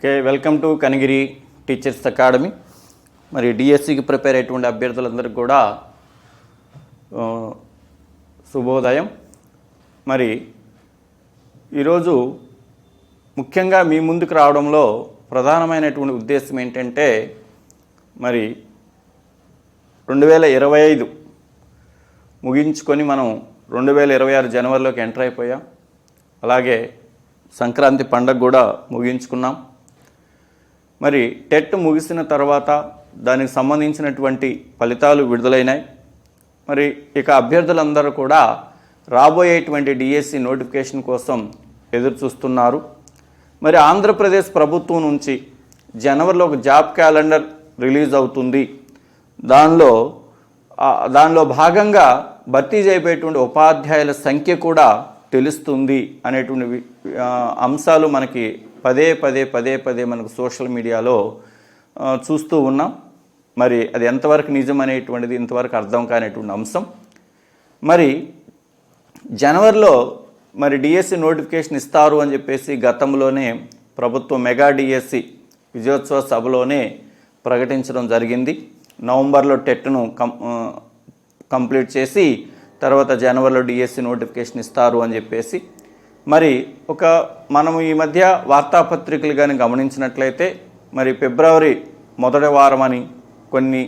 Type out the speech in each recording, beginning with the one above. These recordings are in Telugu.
Okay welcome to Kanigiri teachers academy మరి డిఎస్సికి ప్రిపేర్ అయ్యేటువంటి అభ్యర్థులందరికీ కూడా శుభోదయం. మరి ఈరోజు ముఖ్యంగా మీ ముందుకు రావడంలో ప్రధానమైనటువంటి ఉద్దేశం ఏంటంటే మరి రెండు వేల ఇరవై ఐదు ముగించుకొని మనం రెండు వేల ఇరవై ఆరు జనవరిలోకి ఎంటర్ అయిపోయాం. అలాగే సంక్రాంతి పండగ కూడా ముగించుకున్నాం. మరి టెట్ ముగిసిన తర్వాత దానికి సంబంధించినటువంటి ఫలితాలు విడుదలైనాయి. మరి ఇక అభ్యర్థులందరూ కూడా రాబోయేటువంటి డిఎస్సి నోటిఫికేషన్ కోసం ఎదురు చూస్తున్నారు. మరి ఆంధ్రప్రదేశ్ ప్రభుత్వం నుంచి జనవరిలో ఒక జాబ్ క్యాలెండర్ రిలీజ్ అవుతుంది. దానిలో దానిలో భాగంగా భర్తీ చేయబోయేటువంటి ఉపాధ్యాయుల సంఖ్య కూడా తెలుస్తుంది అనేటువంటి అంశాలు మనకి పదే పదే పదే పదే మనకు సోషల్ మీడియాలో చూస్తూ ఉన్నాం. మరి అది ఎంతవరకు నిజం అనేటువంటిది ఇంతవరకు అర్థం కానిటువంటి అంశం. మరి జనవరిలో మరి డిఎస్సి నోటిఫికేషన్ ఇస్తారు అని చెప్పేసి గతంలోనే ప్రభుత్వం మెగా డిఎస్సి విజయోత్సవ సభలోనే ప్రకటించడం జరిగింది. నవంబర్లో టెట్ను కం కంప్లీట్ చేసి తర్వాత జనవరిలో డిఎస్సి నోటిఫికేషన్ ఇస్తారు అని చెప్పేసి మరి ఒక మనం ఈ మధ్య వార్తాపత్రికలు కానీ గమనించినట్లయితే మరి ఫిబ్రవరి మొదటి వారం అని కొన్ని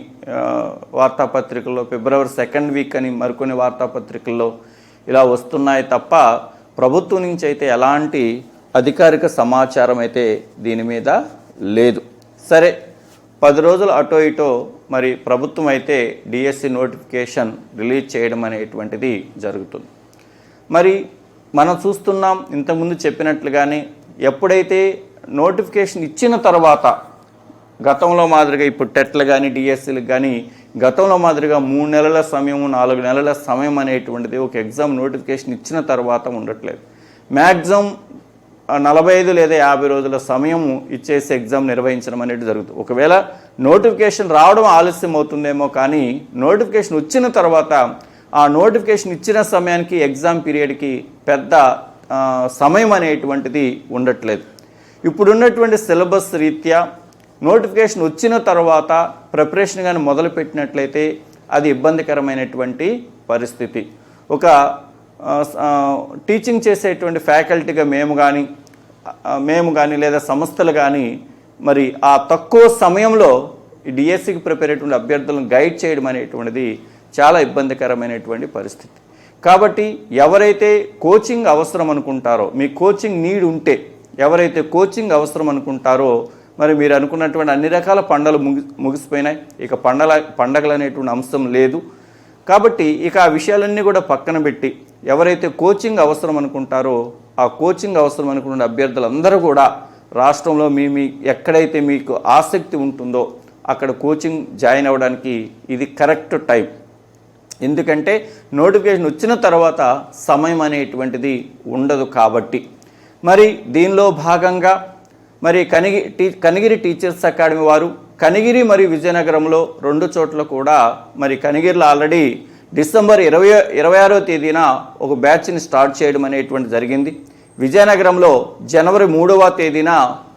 వార్తాపత్రికల్లో ఫిబ్రవరి సెకండ్ వీక్ అని మరికొన్ని వార్తాపత్రికల్లో ఇలా వస్తున్నాయి తప్ప ప్రభుత్వం నుంచి అయితే ఎలాంటి అధికారిక సమాచారం అయితే దీని మీద లేదు. సరే పది రోజులు అటో ఇటో మరి ప్రభుత్వం అయితే డిఎస్సి నోటిఫికేషన్ రిలీజ్ చేయడం అనేటువంటిది జరుగుతుంది. మరి మనం చూస్తున్నాం ఇంతకుముందు చెప్పినట్లుగానే ఎప్పుడైతే నోటిఫికేషన్ ఇచ్చిన తర్వాత గతంలో మాదిరిగా ఇప్పుడు టెట్లు కానీ డిఎస్సీలకు కానీ గతంలో మాదిరిగా మూడు నెలల సమయము నాలుగు నెలల సమయం అనేటువంటిది ఒక ఎగ్జామ్ నోటిఫికేషన్ ఇచ్చిన తర్వాత ఉండట్లేదు. మ్యాక్సిమం నలభై ఐదు లేదా యాభై రోజుల సమయము ఇచ్చేసి ఎగ్జామ్ నిర్వహించడం అనేది జరుగుతుంది. ఒకవేళ నోటిఫికేషన్ రావడం ఆలస్యం అవుతుందేమో కానీ నోటిఫికేషన్ వచ్చిన తర్వాత ఆ నోటిఫికేషన్ ఇచ్చిన సమయానికి ఎగ్జామ్ పీరియడ్కి పెద్ద సమయం అనేటువంటిది ఉండట్లేదు. ఇప్పుడున్నటువంటి సిలబస్ రీత్యా నోటిఫికేషన్ వచ్చిన తర్వాత ప్రిపరేషన్ కానీ మొదలుపెట్టినట్లయితే అది ఇబ్బందికరమైనటువంటి పరిస్థితి. ఒక టీచింగ్ చేసేటువంటి ఫ్యాకల్టీగా మేము కానీ మేము కానీ లేదా సంస్థలు కానీ మరి ఆ తక్కువ సమయంలో ఈ డిఎస్సికి ప్రిపేర్ అయ్యేటువంటి అభ్యర్థులను గైడ్ చేయడం అనేటువంటిది చాలా ఇబ్బందికరమైనటువంటి పరిస్థితి. కాబట్టి ఎవరైతే కోచింగ్ అవసరం అనుకుంటారో మీ కోచింగ్ నీడ్ ఉంటే ఎవరైతే కోచింగ్ అవసరం అనుకుంటారో మరి మీరు అనుకున్నటువంటి అన్ని రకాల పండలు ముగి ముగిసిపోయినాయి. ఇక పండల పండగలు అనేటువంటి అంశం లేదు. కాబట్టి ఇక ఆ విషయాలన్నీ కూడా పక్కన పెట్టి ఎవరైతే కోచింగ్ అవసరం అనుకుంటారో ఆ కోచింగ్ అవసరం అనుకున్న అభ్యర్థులందరూ కూడా రాష్ట్రంలో మీ మీ ఎక్కడైతే మీకు ఆసక్తి ఉంటుందో అక్కడ కోచింగ్ జాయిన్ అవ్వడానికి ఇది కరెక్ట్ టైం. ఎందుకంటే నోటిఫికేషన్ వచ్చిన తర్వాత సమయం అనేటువంటిది ఉండదు కాబట్టి. మరి దీనిలో భాగంగా మరి కనిగి టీ కనిగిరి టీచర్స్ అకాడమీ వారు కనిగిరి మరియు విజయనగరంలో రెండు చోట్ల కూడా మరి కనిగిరిలో ఆల్రెడీ డిసెంబర్ ఇరవై ఇరవై ఆరో తేదీన ఒక బ్యాచ్ని స్టార్ట్ చేయడం అనేటువంటి జరిగింది. విజయనగరంలో జనవరి మూడవ తేదీన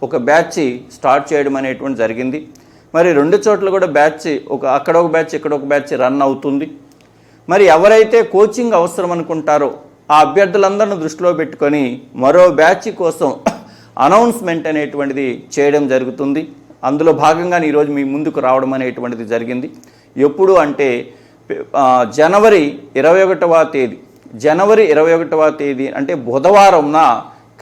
ఒక బ్యాచ్ స్టార్ట్ చేయడం అనేటువంటి జరిగింది. మరి రెండు చోట్ల కూడా బ్యాచ్ ఒక అక్కడ ఒక బ్యాచ్ ఇక్కడ ఒక బ్యాచ్ రన్ అవుతుంది. మరి ఎవరైతే కోచింగ్ అవసరం అనుకుంటారో ఆ అభ్యర్థులందరిని దృష్టిలో పెట్టుకొని మరో బ్యాచ్ కోసం అనౌన్స్మెంట్ అనేటువంటిది చేయడం జరుగుతుంది. అందులో భాగంగా ఈరోజు మీ ముందుకు రావడం అనేటువంటిది జరిగింది. ఎప్పుడు అంటే జనవరి ఇరవై ఒకటవ తేదీ. జనవరి ఇరవై ఒకటవ తేదీ అంటే బుధవారంన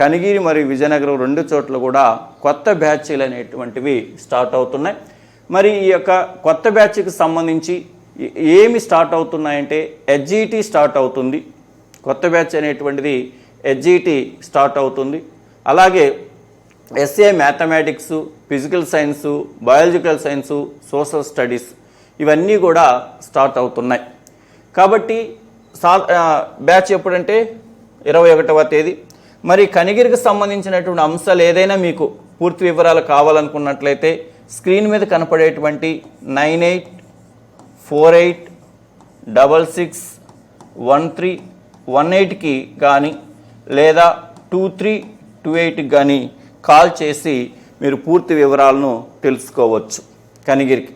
కనిగిరి మరియు విజయనగరం రెండు చోట్ల కూడా కొత్త బ్యాచ్లు అనేటువంటివి స్టార్ట్ అవుతున్నాయి. మరి ఈ యొక్క కొత్త బ్యాచ్కి సంబంధించి ఏమి స్టార్ట్ అవుతున్నాయంటే హెచ్జిటి స్టార్ట్ అవుతుంది. కొత్త బ్యాచ్ అనేటువంటిది హెచ్జిటి స్టార్ట్ అవుతుంది. అలాగే SA mathematics physical science biological science social studies ఇవన్నీ కూడా స్టార్ట్ అవుతున్నాయి. కాబట్టి సా బ్యాచ్ ఎప్పుడంటే ఇరవై ఒకటవ తేదీ. మరి కనిగిరికి సంబంధించినటువంటి అంశాలు ఏదైనా మీకు పూర్తి వివరాలు కావాలనుకున్నట్లయితే స్క్రీన్ మీద కనపడేటువంటి nine eight four eight double six one three one ఎయిట్కి కానీ లేదా టూ త్రీ టూ ఎయిట్కి కానీ కాల్ చేసి మీరు పూర్తి వివరాలను తెలుసుకోవచ్చు. కనిగిరికి.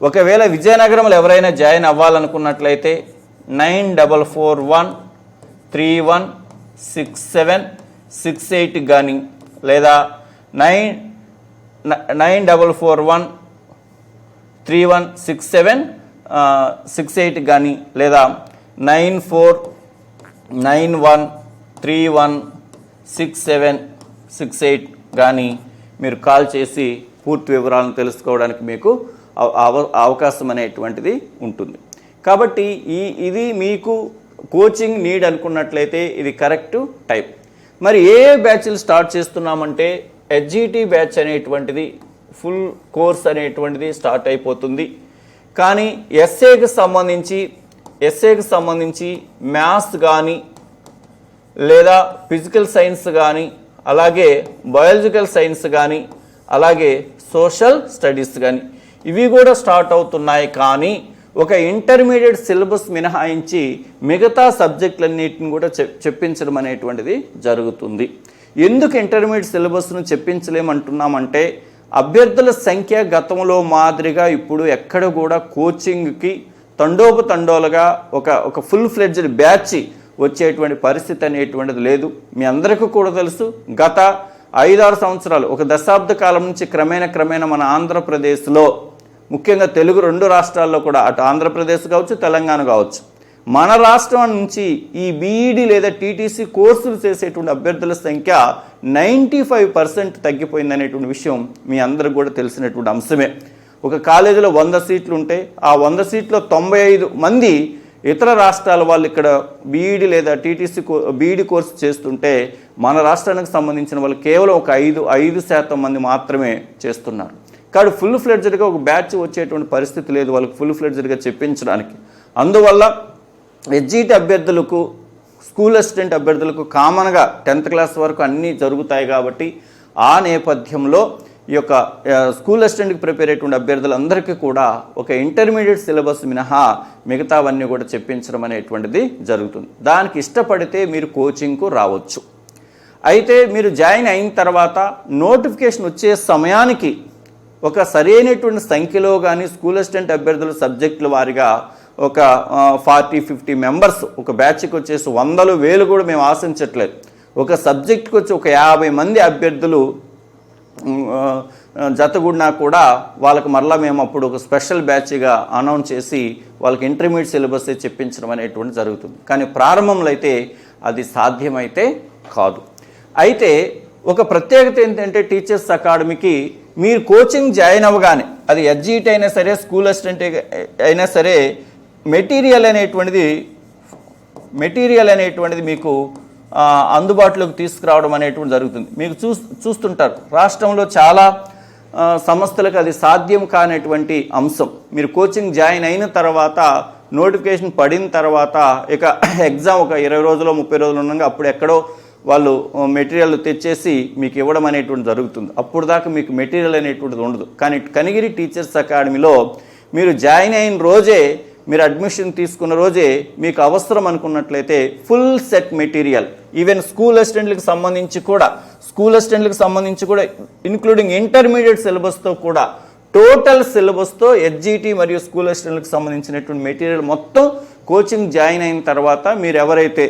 ఒకవేళ విజయనగరంలో ఎవరైనా join అవ్వాలనుకున్నట్లయితే nine double four one three one six seven six eight కానీ లేదా nine nine double four one three one six seven six eight కానీ లేదా nine four nine one three one six seven six eight కానీ మీరు కాల్ చేసి పూర్తి వివరాలను తెలుసుకోవడానికి మీకు అవ- అవకాశం అనేటువంటిది ఉంటుంది. కాబట్టి ఈ ఇది మీకు కోచింగ్ నీడ్ అనుకున్నట్లయితే ఇది కరెక్ట్ టైప్ మరి ఏ ఏ బ్యాచ్లు స్టార్ట్ చేస్తున్నామంటే హెచ్జిటి బ్యాచ్ అనేటువంటిది ఫుల్ కోర్స్ అనేటువంటిది స్టార్ట్ అయిపోతుంది. కానీ ఎస్ఏకి సంబంధించి ఎస్ఏకి సంబంధించి మ్యాథ్స్ కానీ లేదా ఫిజికల్ సైన్స్ కానీ అలాగే బయాలజికల్ సైన్స్ కానీ అలాగే సోషల్ స్టడీస్ కానీ ఇవి కూడా స్టార్ట్ అవుతున్నాయి. కానీ ఒక ఇంటర్మీడియట్ సిలబస్ మినహాయించి మిగతా సబ్జెక్టులన్నిటిని కూడా చెప్ చెప్పించడం అనేటువంటిది జరుగుతుంది. ఎందుకు ఇంటర్మీడియట్ సిలబస్ను చెప్పించలేమంటున్నామంటే అభ్యర్థుల సంఖ్య గతంలో మాదిరిగా ఇప్పుడు ఎక్కడ కూడా కోచింగ్కి తండోపు తండోలుగా ఒక ఒక ఫుల్ ఫ్లెడ్జ్డ్ బ్యాచ్ వచ్చేటువంటి పరిస్థితి అనేటువంటిది లేదు. మీ అందరికీ కూడా తెలుసు గత ఐదారు సంవత్సరాలు ఒక దశాబ్ద కాలం నుంచి క్రమేణ క్రమేణ మన ఆంధ్రప్రదేశ్లో ముఖ్యంగా తెలుగు రెండు రాష్ట్రాల్లో కూడా అటు ఆంధ్రప్రదేశ్ కావచ్చు తెలంగాణ కావచ్చు మన రాష్ట్రం నుంచి ఈ బీఈడి లేదా టీటీసీ కోర్సులు చేసేటువంటి అభ్యర్థుల సంఖ్య నైంటీ ఫైవ్ పర్సెంట్ తగ్గిపోయిందనేటువంటి విషయం మీ అందరికి కూడా తెలిసినటువంటి అంశమే. ఒక కాలేజీలో వంద సీట్లు ఉంటే ఆ వంద సీట్లో తొంభై ఐదు మంది ఇతర రాష్ట్రాల వాళ్ళు ఇక్కడ బీఈడి లేదా టీటీసీ కో బీఈడి కోర్సు చేస్తుంటే మన రాష్ట్రానికి సంబంధించిన వాళ్ళు కేవలం ఒక ఐదు ఐదు శాతం మంది మాత్రమే చేస్తున్నారు. కాబట్టి ఫుల్ ఫ్లెడ్జెడ్గా ఒక బ్యాచ్ వచ్చేటువంటి పరిస్థితి లేదు వాళ్ళకి ఫుల్ ఫ్లెడ్జెడ్గా చెప్పించడానికి. అందువల్ల ఎడ్జిటి అభ్యర్థులకు స్కూల్ అసిస్టెంట్ అభ్యర్థులకు కామన్గా టెన్త్ క్లాస్ వరకు అన్నీ జరుగుతాయి కాబట్టి ఆ నేపథ్యంలో ఈ యొక్క స్కూల్ అసిస్టెంట్కి ప్రిపేర్ అయ్యేటువంటి అభ్యర్థులందరికీ కూడా ఒక ఇంటర్మీడియట్ సిలబస్ మినహా మిగతావన్నీ కూడా చెప్పించడం అనేటువంటిది జరుగుతుంది. దానికి ఇష్టపడితే మీరు కోచింగ్కు రావచ్చు. అయితే మీరు జాయిన్ అయిన తర్వాత నోటిఫికేషన్ వచ్చే సమయానికి ఒక సరైనటువంటి సంఖ్యలో కానీ స్కూల్ అసిస్టెంట్ అభ్యర్థుల సబ్జెక్టుల వారిగా ఒక ఫార్టీ ఫిఫ్టీ మెంబర్స్ ఒక బ్యాచ్కి వచ్చేసి వందలు వేలు కూడా మేము ఆశించట్లేదు. ఒక సబ్జెక్ట్కి వచ్చి ఒక యాభై మంది అభ్యర్థులు ఉమ్, జతగూడినా కూడా వాళ్ళకి మరలా మేము అప్పుడు ఒక స్పెషల్ బ్యాచ్గా అనౌన్స్ చేసి వాళ్ళకి ఇంటర్మీడియట్ సిలబస్ చెప్పించడం అనేటువంటి జరుగుతుంది. కానీ ప్రారంభంలో అయితే అది సాధ్యమైతే కాదు. అయితే ఒక ప్రత్యేకత ఏంటంటే టీచర్స్ అకాడమీకి మీరు కోచింగ్ జాయిన్ అవ్వగానే అది ఎడ్జిట్ అయినా సరే స్కూల్ అసిస్టెంట్ అయినా సరే మెటీరియల్ అనేటువంటిది మెటీరియల్ అనేటువంటిది మీకు అందుబాటులోకి తీసుకురావడం అనేటువంటి జరుగుతుంది. మీకు చూ చూస్తుంటారు. రాష్ట్రంలో చాలా సంస్థలకు అది సాధ్యం కానటువంటి అంశం. మీరు కోచింగ్ జాయిన్ అయిన తర్వాత నోటిఫికేషన్ పడిన తర్వాత ఇక ఎగ్జామ్ ఒక ఇరవై రోజులు ముప్పై రోజులు ఉండగా అప్పుడు ఎక్కడో వాళ్ళు మెటీరియల్ తెచ్చేసి మీకు ఇవ్వడం అనేటువంటి జరుగుతుంది. అప్పుడు దాకా మీకు మెటీరియల్ అనేటువంటిది ఉండదు. కానీ కనిగిరి టీచర్స్ అకాడమీలో మీరు జాయిన్ అయిన రోజే మీరు అడ్మిషన్ తీసుకున్న రోజే మీకు అవసరం అనుకున్నట్లయితే full set material even school అసిస్టెంట్లకు సంబంధించి కూడా స్కూల్ అసిస్టెంట్లకు సంబంధించి కూడా ఇన్క్లూడింగ్ ఇంటర్మీడియట్ సిలబస్తో కూడా టోటల్ సిలబస్తో ఎస్జిటి మరియు స్కూల్ అసిస్టెంట్లకు సంబంధించినటువంటి మెటీరియల్ మొత్తం కోచింగ్ జాయిన్ అయిన తర్వాత మీరు ఎవరైతే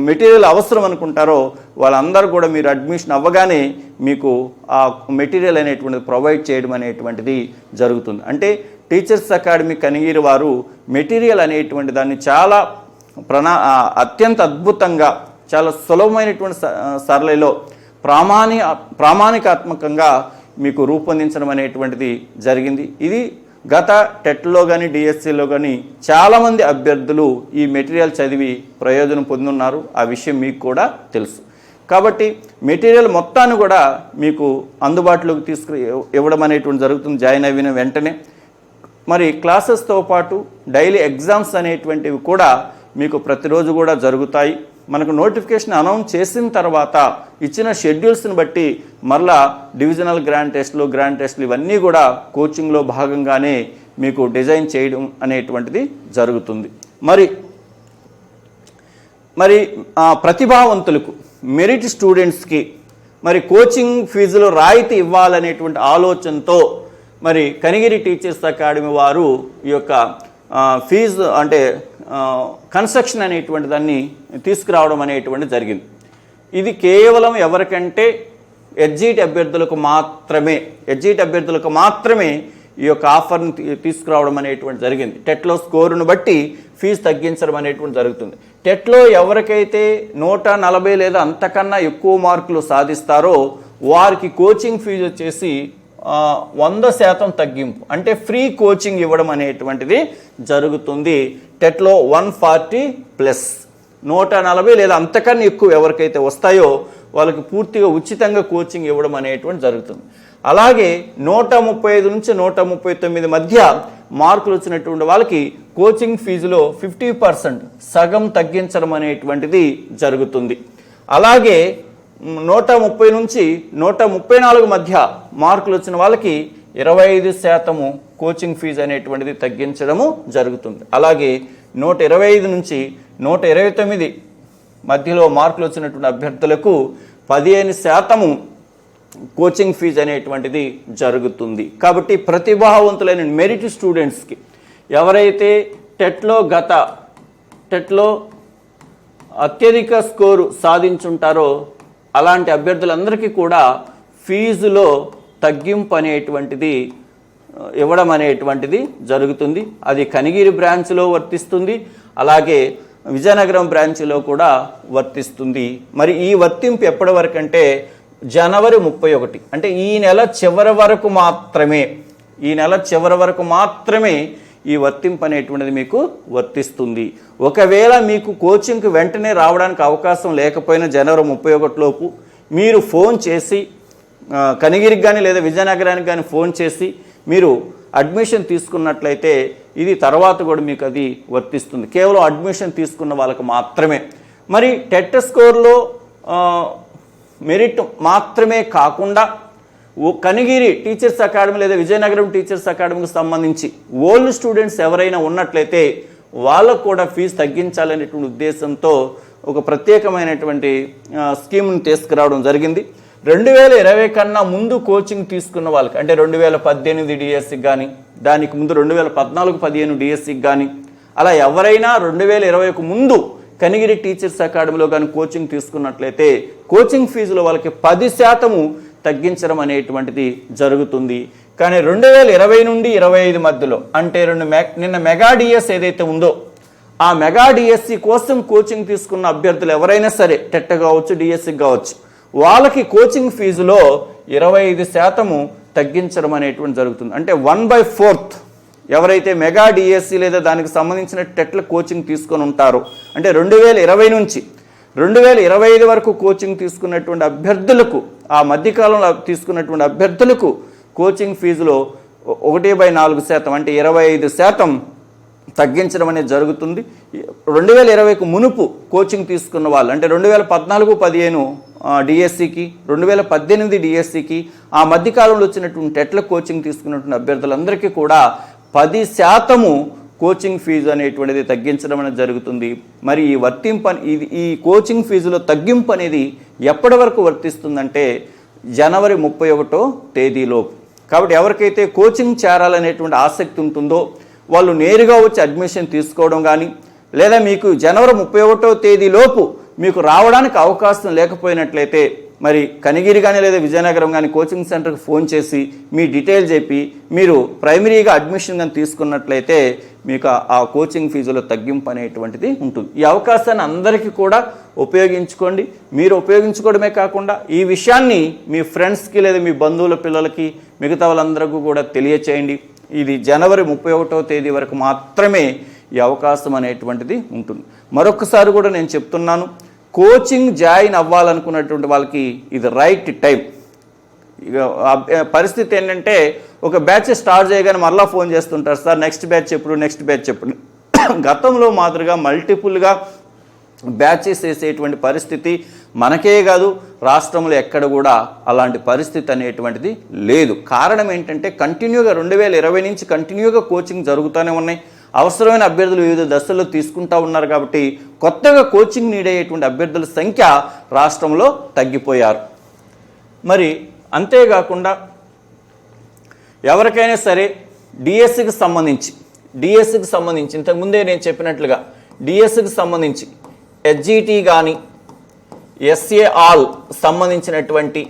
మెటీరియల్ అవసరం అనుకుంటారో వాళ్ళందరూ కూడా మీరు అడ్మిషన్ అవ్వగానే మీకు ఆ మెటీరియల్ అనేటువంటిది ప్రొవైడ్ చేయడం అనేటువంటిది జరుగుతుంది. అంటే టీచర్స్ అకాడమీ కనిగిరి వారు మెటీరియల్ అనేటువంటి దాన్ని చాలా ప్రణా అత్యంత అద్భుతంగా చాలా సులభమైనటువంటి స- సరళిలో ప్రామాణి ప్రామాణికాత్మకంగా మీకు రూపొందించడం అనేటువంటిది జరిగింది. ఇది గత టెట్లో కానీ డిఎస్సిలో కానీ చాలామంది అభ్యర్థులు ఈ మెటీరియల్ చదివి ప్రయోజనం పొందున్నారు. ఆ విషయం మీకు కూడా తెలుసు. కాబట్టి మెటీరియల్ మొత్తాన్ని కూడా మీకు అందుబాటులోకి తీసుకు ఇవ్వడం అనేటువంటి జరుగుతుంది. జాయిన్ అయిన వెంటనే. మరి క్లాసెస్తో పాటు డైలీ ఎగ్జామ్స్ అనేటువంటివి కూడా మీకు ప్రతిరోజు కూడా జరుగుతాయి. మనకు నోటిఫికేషన్ అనౌన్స్ చేసిన తర్వాత ఇచ్చిన షెడ్యూల్స్ని బట్టి మరలా డివిజనల్ గ్రాండ్ టెస్ట్లు గ్రాండ్ టెస్ట్లు ఇవన్నీ కూడా కోచింగ్లో భాగంగానే మీకు డిజైన్ చేయడం అనేటువంటిది జరుగుతుంది. మరి మరి ప్రతిభావంతులకు మెరిట్ స్టూడెంట్స్కి మరి కోచింగ్ ఫీజులో రాయితీ ఇవ్వాలనేటువంటి ఆలోచనతో మరి కనిగిరి టీచర్స్ అకాడమీ వారు ఈ యొక్క ఫీజు అంటే కన్స్ట్రక్షన్ అనేటువంటి దాన్ని తీసుకురావడం అనేటువంటి జరిగింది. ఇది కేవలం ఎవరికంటే ఎడ్జిట్ అభ్యర్థులకు మాత్రమే ఎడ్జిట్ అభ్యర్థులకు మాత్రమే ఈ యొక్క ఆఫర్ని తీసుకురావడం అనేటువంటి జరిగింది. టెట్లో స్కోరును బట్టి ఫీజు తగ్గించడం అనేటువంటి జరుగుతుంది. టెట్లో ఎవరికైతే నూట నలభై లేదా అంతకన్నా ఎక్కువ మార్కులు సాధిస్తారో వారికి కోచింగ్ ఫీజు వచ్చేసి వంద శాతం తగ్గింపు. అంటే ఫ్రీ కోచింగ్ ఇవ్వడం అనేటువంటిది జరుగుతుంది. టెట్లో వన్ ఫార్టీ ప్లస్. నూట నలభై లేదా అంతకన్నా ఎక్కువ ఎవరికైతే వస్తాయో వాళ్ళకి పూర్తిగా ఉచితంగా కోచింగ్ ఇవ్వడం అనేటువంటి జరుగుతుంది. అలాగే నూట ముప్పై ఐదు నుంచి నూట ముప్పై తొమ్మిది మధ్య మార్కులు వచ్చినటువంటి వాళ్ళకి కోచింగ్ ఫీజులో ఫిఫ్టీ పర్సెంట్ సగం తగ్గించడం అనేటువంటిది జరుగుతుంది. అలాగే నూట ముప్పై నుంచి నూట ముప్పై నాలుగు మధ్య మార్కులు వచ్చిన వాళ్ళకి ఇరవై ఐదు శాతము కోచింగ్ ఫీజు అనేటువంటిది తగ్గించడము జరుగుతుంది. అలాగే నూట ఇరవై ఐదు నుంచి నూట ఇరవై తొమ్మిది మధ్యలో మార్కులు వచ్చినటువంటి అభ్యర్థులకు పదిహేను శాతము కోచింగ్ ఫీజు అనేటువంటిది జరుగుతుంది. కాబట్టి ప్రతిభావంతులైన మెరిట్ స్టూడెంట్స్కి ఎవరైతే టెట్లో గత టెట్లో అత్యధిక స్కోరు సాధించుంటారో అలాంటి అభ్యర్థులందరికీ కూడా ఫీజులో తగ్గింపు అనేటువంటిది ఇవ్వడం అనేటువంటిది జరుగుతుంది. అది కనిగిరి బ్రాంచ్లో వర్తిస్తుంది అలాగే విజయనగరం బ్రాంచ్లో కూడా వర్తిస్తుంది. మరి ఈ వర్తింపు ఎప్పటి వరకు అంటే జనవరి ముప్పై ఒకటి. అంటే ఈ నెల చివరి వరకు మాత్రమే ఈ నెల చివరి వరకు మాత్రమే ఈ వర్తింపు అనేటువంటిది మీకు వర్తిస్తుంది. ఒకవేళ మీకు కోచింగ్కి వెంటనే రావడానికి అవకాశం లేకపోయినా జనవరి ముప్పై ఒకటిలోపు మీరు ఫోన్ చేసి కనిగిరికి కానీ లేదా విజయనగరానికి కానీ ఫోన్ చేసి మీరు అడ్మిషన్ తీసుకున్నట్లయితే ఇది తర్వాత కూడా మీకు అది వర్తిస్తుంది. కేవలం అడ్మిషన్ తీసుకున్న వాళ్ళకి మాత్రమే. మరి టెట్ స్కోర్లో మెరిట్ మాత్రమే కాకుండా కనిగిరి టీచర్స్ అకాడమీ లేదా విజయనగరం టీచర్స్ అకాడమీకి సంబంధించి ఓల్డ్ స్టూడెంట్స్ ఎవరైనా ఉన్నట్లయితే వాళ్ళకు కూడా ఫీజు తగ్గించాలనేటువంటి ఉద్దేశంతో ఒక ప్రత్యేకమైనటువంటి స్కీమ్ని తీసుకురావడం జరిగింది. రెండు వేల ఇరవై కన్నా ముందు కోచింగ్ తీసుకున్న వాళ్ళకి అంటే రెండు వేల పద్దెనిమిది డిఎస్సికి కానీ దానికి ముందు రెండు వేల పద్నాలుగు పదిహేను డిఎస్సికి కానీ అలా ఎవరైనా రెండు వేల ఇరవైకు ముందు కనిగిరి టీచర్స్ అకాడమీలో కానీ కోచింగ్ తీసుకున్నట్లయితే కోచింగ్ ఫీజులో వాళ్ళకి పది శాతము తగ్గించడం అనేటువంటిది జరుగుతుంది. కానీ రెండు వేల ఇరవై నుండి ఇరవై ఐదు మధ్యలో అంటే రెండు మె నిన్న మెగా డిఎస్ ఏదైతే ఉందో ఆ మెగా డిఎస్సి కోసం కోచింగ్ తీసుకున్న అభ్యర్థులు ఎవరైనా సరే టెట్ కావచ్చు డిఎస్సి కావచ్చు వాళ్ళకి కోచింగ్ ఫీజులో ఇరవై ఐదు శాతము తగ్గించడం అనేటువంటి జరుగుతుంది. అంటే వన్ బై ఫోర్త్ ఎవరైతే మెగా డిఎస్సి లేదా దానికి సంబంధించిన టెట్ల కోచింగ్ తీసుకొని ఉంటారో అంటే రెండు వేల ఇరవై నుంచి రెండు వేల ఇరవై ఐదు వరకు కోచింగ్ తీసుకున్నటువంటి అభ్యర్థులకు ఆ మధ్యకాలంలో తీసుకున్నటువంటి అభ్యర్థులకు కోచింగ్ ఫీజులో ఒకటి బై నాలుగు శాతం అంటే ఇరవై ఐదు శాతం తగ్గించడం అనేది జరుగుతుంది. రెండు వేల ఇరవైకు మునుపు కోచింగ్ తీసుకున్న వాళ్ళు అంటే రెండు వేల పద్నాలుగు పదిహేను డిఎస్సికి రెండు వేల పద్దెనిమిది డిఎస్సికి ఆ మధ్యకాలంలో వచ్చినటువంటి టెట్ల కోచింగ్ తీసుకున్నటువంటి అభ్యర్థులందరికీ కూడా పది శాతము కోచింగ్ ఫీజు అనేటువంటిది తగ్గించడం అనేది జరుగుతుంది. మరి ఈ వర్తింపు ఇది ఈ కోచింగ్ ఫీజులో తగ్గింపు అనేది ఎప్పటి వరకు వర్తిస్తుందంటే జనవరి ముప్పై ఒకటో తేదీలోపు. కాబట్టి ఎవరికైతే కోచింగ్ చేరాలనేటువంటి ఆసక్తి ఉంటుందో వాళ్ళు నేరుగా వచ్చి అడ్మిషన్ తీసుకోవడం కానీ లేదా మీకు జనవరి ముప్పై ఒకటో తేదీలోపు మీకు రావడానికి అవకాశం లేకపోయినట్లయితే మరి కనిగిరి కానీ లేదా విజయనగరం కానీ కోచింగ్ సెంటర్కి ఫోన్ చేసి మీ డీటెయిల్ చెప్పి మీరు ప్రైమరీగా అడ్మిషన్ కానీ తీసుకున్నట్లయితే మీకు ఆ- కోచింగ్ ఫీజులో తగ్గింపు అనేటువంటిది ఉంటుంది. ఈ అవకాశాన్ని అందరికీ కూడా ఉపయోగించుకోండి. మీరు ఉపయోగించుకోవడమే కాకుండా ఈ విషయాన్ని మీ ఫ్రెండ్స్కి లేదా మీ బంధువుల పిల్లలకి మిగతా వాళ్ళందరికీ కూడా తెలియచేయండి. ఇది జనవరి ముప్పై ఒకటో తేదీ వరకు మాత్రమే ఈ అవకాశం అనేటువంటిది ఉంటుంది. మరొకసారి కూడా నేను చెప్తున్నాను కోచింగ్ జాయిన్ అవ్వాలనుకున్నటువంటి వాళ్ళకి ఇది రైట్ టైం. ఇక పరిస్థితి ఏంటంటే ఒక బ్యాచ్ స్టార్ట్ చేయగానే మళ్ళీ ఫోన్ చేస్తుంటారు సార్ నెక్స్ట్ బ్యాచ్ ఎప్పుడు నెక్స్ట్ బ్యాచ్ ఎప్పుడు? గతంలో మాదిరిగా మల్టిపుల్గా బ్యాచెస్ వేసేటువంటి పరిస్థితి మనకే కాదు రాష్ట్రంలో ఎక్కడ కూడా అలాంటి పరిస్థితి అనేటువంటిది లేదు. కారణం ఏంటంటే కంటిన్యూగా రెండు వేల ఇరవై నుంచి కంటిన్యూగా కోచింగ్ జరుగుతూనే ఉన్నాయి. అవసరమైన అభ్యర్థులు వివిధ దశల్లో తీసుకుంటా ఉన్నారు కాబట్టి కొత్తగా కోచింగ్ నీడ్ అయ్యేటువంటి అభ్యర్థుల సంఖ్య రాష్ట్రంలో తగ్గిపోయారు. మరి అంతేకాకుండా ఎవరికైనా సరే డిఎస్సికి సంబంధించి డిఎస్సికి సంబంధించి ఇంతకుముందే నేను చెప్పినట్లుగా డిఎస్సికి సంబంధించి ఎస్జిటి కానీ ఎస్ఏ ఆల్ సంబంధించినటువంటి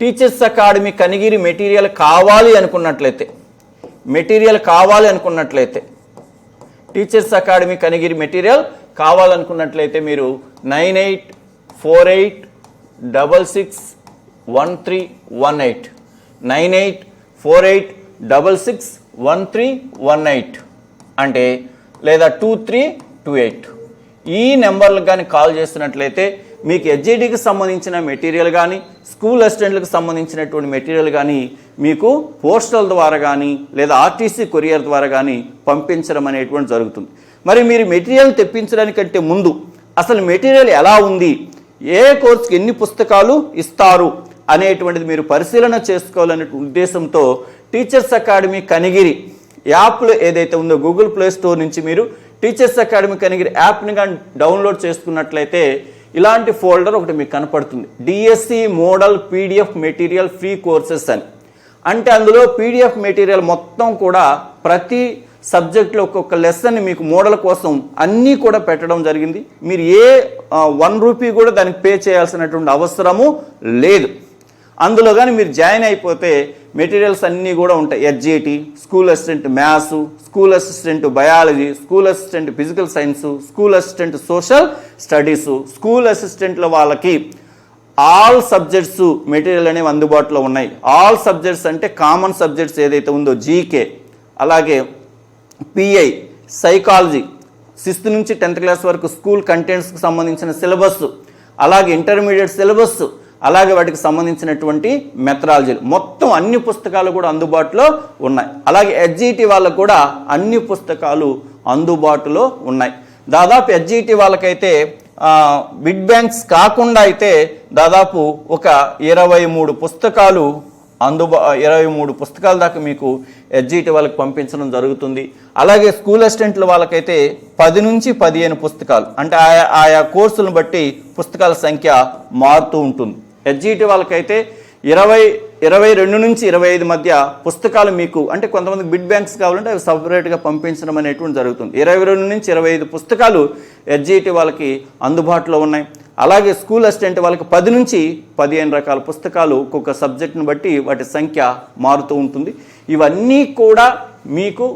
టీచర్స్ అకాడమీ కనిగిరి మెటీరియల్ కావాలి అనుకున్నట్లయితే మెటీరియల్ కావాలి అనుకున్నట్లయితే టీచర్స్ అకాడమీ కనిగిరి మెటీరియల్ కావాలనుకున్నట్లయితే మీరు nine eight four eight double six one three one eight. Nine eight four eight double six one three one eight అంటే లేదా టూ త్రీ టూ ఎయిట్. ఈ నెంబర్లకు కానీ కాల్ చేస్తున్నట్లయితే మీకు హెచ్జిడికి సంబంధించిన మెటీరియల్ కానీ స్కూల్ అసిస్టెంట్లకు సంబంధించినటువంటి మెటీరియల్ కానీ మీకు పోస్టల్ ద్వారా కానీ లేదా ఆర్టీసీ కొరియర్ ద్వారా కానీ పంపించడం అనేటువంటి జరుగుతుంది. మరి మీరు మెటీరియల్ తెప్పించడానికంటే ముందు అసలు మెటీరియల్ ఎలా ఉంది? ఏ కోర్సుకి ఎన్ని పుస్తకాలు ఇస్తారు? అనేటువంటిది మీరు పరిశీలన చేసుకోవాలనే ఉద్దేశంతో టీచర్స్ అకాడమీ కనిగిరి యాప్లో ఏదైతే ఉందో గూగుల్ ప్లే స్టోర్ నుంచి మీరు టీచర్స్ అకాడమీ కనిగిరి యాప్ని కానీ డౌన్లోడ్ చేసుకున్నట్లయితే ఇలాంటి ఫోల్డర్ ఒకటి మీకు కనపడుతుంది. DSC model PDF material free courses అని. అంటే అందులో పీడిఎఫ్ మెటీరియల్ మొత్తం కూడా ప్రతి సబ్జెక్ట్లో ఒక్కొక్క లెసన్ మీకు మోడల్ కోసం అన్నీ కూడా పెట్టడం జరిగింది. మీరు ఏ వన్ రూపీ కూడా దానికి పే చేయాల్సినటువంటి అవసరము లేదు. అందులో కానీ మీరు జాయిన్ అయిపోతే మెటీరియల్స్ అన్నీ కూడా ఉంటాయి. SGT school assistant maths school assistant biology school assistant physical science school assistant social studies school అసిస్టెంట్ల వాళ్ళకి ఆల్ సబ్జెక్ట్స్ మెటీరియల్ అనేవి అందుబాటులో ఉన్నాయి. ఆల్ సబ్జెక్ట్స్ అంటే కామన్ సబ్జెక్ట్స్ ఏదైతే ఉందో జీకే అలాగే పిఐ సైకాలజీ సిక్స్త్ నుంచి టెన్త్ క్లాస్ వరకు స్కూల్ కంటెంట్స్కి సంబంధించిన సిలబస్ అలాగే ఇంటర్మీడియట్ సిలబస్ అలాగే వాటికి సంబంధించినటువంటి మెథడాలజీలు. మొత్తం అన్ని పుస్తకాలు కూడా అందుబాటులో ఉన్నాయి. అలాగే హెచ్జిటి వాళ్ళకు కూడా అన్ని పుస్తకాలు అందుబాటులో ఉన్నాయి. దాదాపు హెచ్జిటి వాళ్ళకైతే బిడ్ బ్యాంక్స్ కాకుండా అయితే దాదాపు ఒక ఇరవై మూడు పుస్తకాలు అందుబా ఇరవై మూడు పుస్తకాల దాకా మీకు ఎడ్జిటి వాళ్ళకి పంపించడం జరుగుతుంది. అలాగే స్కూల్ అసిస్టెంట్ల వాళ్ళకైతే పది నుంచి పదిహేను పుస్తకాలు. అంటే ఆయా ఆయా కోర్సులను బట్టి పుస్తకాల సంఖ్య మారుతూ ఉంటుంది. ఎడ్జిటి వాళ్ళకైతే ఇరవై ఇరవై రెండు నుంచి ఇరవై ఐదు మధ్య పుస్తకాలు మీకు అంటే కొంతమంది బిడ్ బ్యాంక్స్ కావాలంటే అవి సపరేట్గా పంపించడం అనేటువంటి జరుగుతుంది. ఇరవై రెండు నుంచి ఇరవై ఐదు పుస్తకాలు ఎడ్జిటి వాళ్ళకి అందుబాటులో ఉన్నాయి. అలాగే స్కూల్ అసిస్టెంట్ వాళ్ళకి పది నుంచి పదిహేను రకాల పుస్తకాలు ఒక్కొక్క సబ్జెక్ట్ని బట్టి వాటి సంఖ్య మారుతూ ఉంటుంది. ఇవన్నీ కూడా మీకు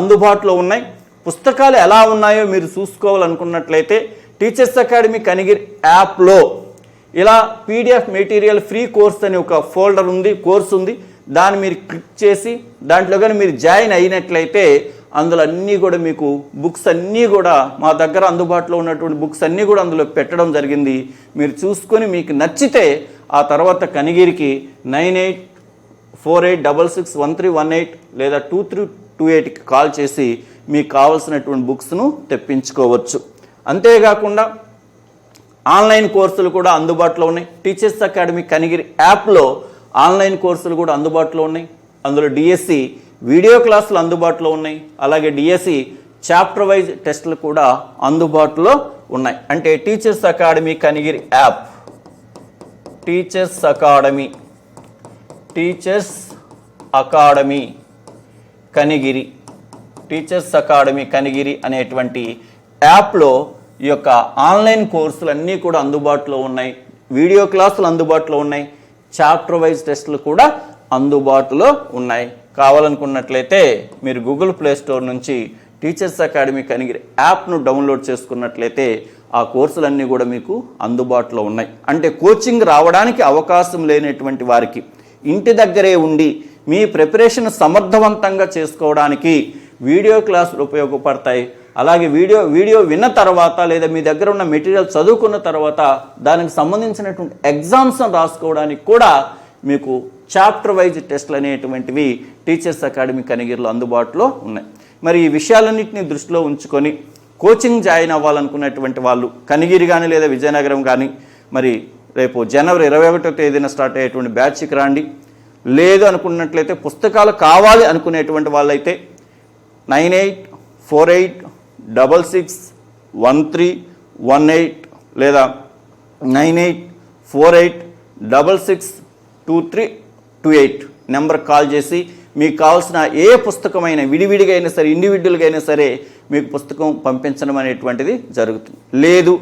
అందుబాటులో ఉన్నాయి. పుస్తకాలు ఎలా ఉన్నాయో మీరు చూసుకోవాలనుకున్నట్లయితే టీచర్స్ అకాడమీ కనిగిరి యాప్లో ఇలా పీడిఎఫ్ మెటీరియల్ ఫ్రీ కోర్స్ అని ఒక ఫోల్డర్ ఉంది కోర్స్ ఉంది. దాన్ని మీరు క్లిక్ చేసి దాంట్లో కానీ మీరు జాయిన్ అయినట్లయితే అందులో అన్నీ కూడా మీకు బుక్స్ అన్నీ కూడా మా దగ్గర అందుబాటులో ఉన్నటువంటి బుక్స్ అన్నీ కూడా అందులో పెట్టడం జరిగింది. మీరు చూసుకొని మీకు నచ్చితే ఆ తర్వాత కనిగిరికి nine eight four eight double six one three one eight లేదా టూ త్రీ టూ ఎయిట్కి కాల్ చేసి మీకు కావాల్సినటువంటి బుక్స్ను తెప్పించుకోవచ్చు. అంతేకాకుండా ఆన్లైన్ కోర్సులు కూడా అందుబాటులో ఉన్నాయి. టీచర్స్ అకాడమీ కనిగిరి యాప్లో ఆన్లైన్ కోర్సులు కూడా అందుబాటులో ఉన్నాయి. అందులో డిఎస్సి వీడియో క్లాసులు అందుబాటులో ఉన్నాయి. అలాగే డిఎస్సి చాప్టర్ వైజ్ టెస్టులు కూడా అందుబాటులో ఉన్నాయి. అంటే teachers academy Kanigiri app. Teachers academy. Teachers academy Kanigiri. Teachers academy Kanigiri అనేటువంటి యాప్లో ఈ యొక్క ఆన్లైన్ కోర్సులు అన్నీ కూడా అందుబాటులో ఉన్నాయి. వీడియో క్లాసులు అందుబాటులో ఉన్నాయి. చాప్టర్ వైజ్ టెస్టులు కూడా అందుబాటులో ఉన్నాయి. కావాలనుకున్నట్లయితే మీరు గూగుల్ ప్లే స్టోర్ నుంచి టీచర్స్ అకాడమీ కనిగిరి యాప్ను డౌన్లోడ్ చేసుకున్నట్లయితే ఆ కోర్సులన్నీ కూడా మీకు అందుబాటులో ఉన్నాయి. అంటే కోచింగ్ రావడానికి అవకాశం లేనటువంటి వారికి ఇంటి దగ్గరే ఉండి మీ ప్రిపరేషన్ సమర్థవంతంగా చేసుకోవడానికి వీడియో క్లాసులు ఉపయోగపడతాయి. అలాగే వీడియో వీడియో విన్న తర్వాత లేదా మీ దగ్గర ఉన్న మెటీరియల్ చదువుకున్న తర్వాత దానికి సంబంధించినటువంటి ఎగ్జామ్స్ను రాసుకోవడానికి కూడా మీకు చాప్టర్ వైజ్ టెస్ట్లు అనేటువంటివి టీచర్స్ అకాడమీ కనిగిరిలో అందుబాటులో ఉన్నాయి. మరి ఈ విషయాలన్నింటినీ దృష్టిలో ఉంచుకొని కోచింగ్ జాయిన్ అవ్వాలనుకున్నటువంటి వాళ్ళు కనిగిరి కానీ లేదా విజయనగరం కానీ మరి రేపు జనవరి ఇరవై ఒకటో తేదీన స్టార్ట్ అయ్యేటువంటి బ్యాచ్కి రండి. లేదు అనుకున్నట్లయితే పుస్తకాలు కావాలి అనుకునేటువంటి వాళ్ళైతే nine eight four eight double six one three one eight లేదా nine eight four eight double six two three two eight number call చేసి మీకు కావాల్సిన ఏ పుస్తకమైన విడివిడిగా అయినా సరే ఇండివిజువల్గా అయినా సరే మీకు పుస్తకం పంపించడం అనేటువంటిది జరుగుతుంది. లేదు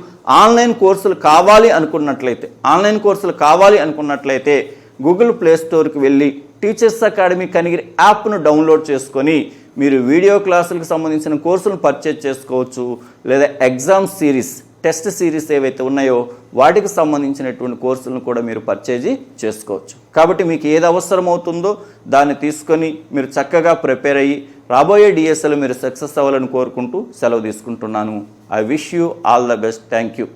ఆన్లైన్ కోర్సులు కావాలి అనుకున్నట్లయితే ఆన్లైన్ కోర్సులు కావాలి అనుకున్నట్లయితే గూగుల్ ప్లే స్టోర్కి వెళ్ళి టీచర్స్ అకాడమీ కనిగిరి యాప్ను డౌన్లోడ్ చేసుకొని మీరు వీడియో క్లాసులకు సంబంధించిన కోర్సులను పర్చేజ్ చేసుకోవచ్చు లేదా ఎగ్జామ్ సిరీస్ టెస్ట్ సిరీస్ ఏవైతే ఉన్నాయో వాటికి సంబంధించినటువంటి కోర్సులను కూడా మీరు పర్చేజ్ చేసుకోవచ్చు. కాబట్టి మీకు ఏది అవసరం అవుతుందో దాన్ని తీసుకొని మీరు చక్కగా ప్రిపేర్ అయ్యి రాబోయే డిఎస్ఎల్ మీరు సక్సెస్ అవ్వాలని కోరుకుంటూ సెలవు తీసుకుంటున్నాను. I wish you all the best thank you